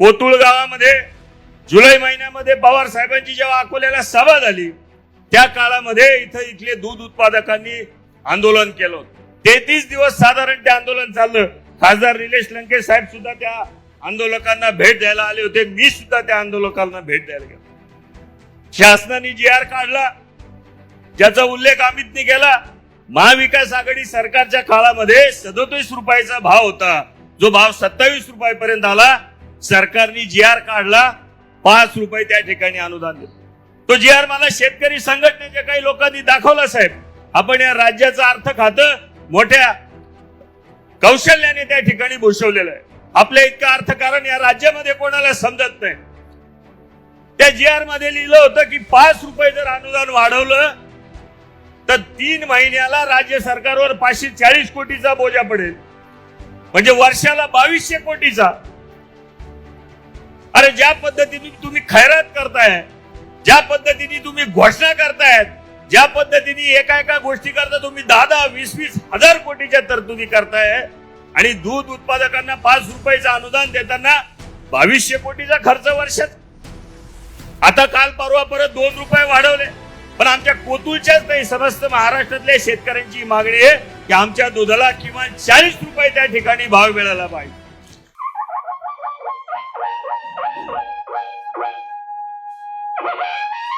कोतुळ गावामध्ये जुलै महिन्यामध्ये पवार साहेबांची जेव्हा अकोल्याला सभा झाली त्या काळामध्ये इथं इथले दूध उत्पादकांनी आंदोलन केलं तेहतीस दिवस साधारण ते आंदोलन चाललं. खासदार निलेश लंके साहेब सुद्धा त्या आंदोलकांना भेट द्यायला आले होते. मी सुद्धा त्या आंदोलकांना भेट द्यायला गेलो. शासनाने जी आर काढला ज्याचा उल्लेख अमितने केला महाविकास आघाडी सरकारच्या काळामध्ये सदोतीस रुपयाचा भाव होता. जो भाव सत्तावीस रुपयापर्यंत आला सरकारने जी आर काढला पाच रुपये त्या ठिकाणी अनुदान दिलं. तो जी आर मला शेतकरी संघटनेच्या काही लोकांनी दाखवला साहेब. आपण या राज्याचं अर्थ खात मोठ्या कौशल्याने त्या ठिकाणी भूषवलेलं आहे. आपल्या इतकं अर्थकारण या राज्यामध्ये कोणाला समजत नाही. त्या जी आरमध्ये लिहिलं होतं की पाच रुपये जर अनुदान वाढवलं तर तीन महिन्याला राज्य सरकारवर पाचशे चाळीस कोटीचा बोजा पडेल. म्हणजे वर्षाला बावीसशे कोटीचा. अरे ज्या पद्धतीने तुम्ही खैरात करताय ज्या पद्धतीने तुम्ही घोषणा करतायत ज्या पद्धतीने एका एका गोष्टी करता तुम्ही दहा दहा वीस वीस हजार कोटीच्या तरतुदी करताय आणि दूध उत्पादकांना पाच रुपयाचं अनुदान देताना बावीसशे कोटीचा खर्च वर्षात. आता काल परवा परत दोन रुपये वाढवले. पण आमच्या कोतूलच्याच नाही समस्त महाराष्ट्रातल्या शेतकऱ्यांची मागणी आहे की आमच्या दुधाला किमान चाळीस रुपये त्या ठिकाणी भाव मिळाला पाहिजे. Woohoo!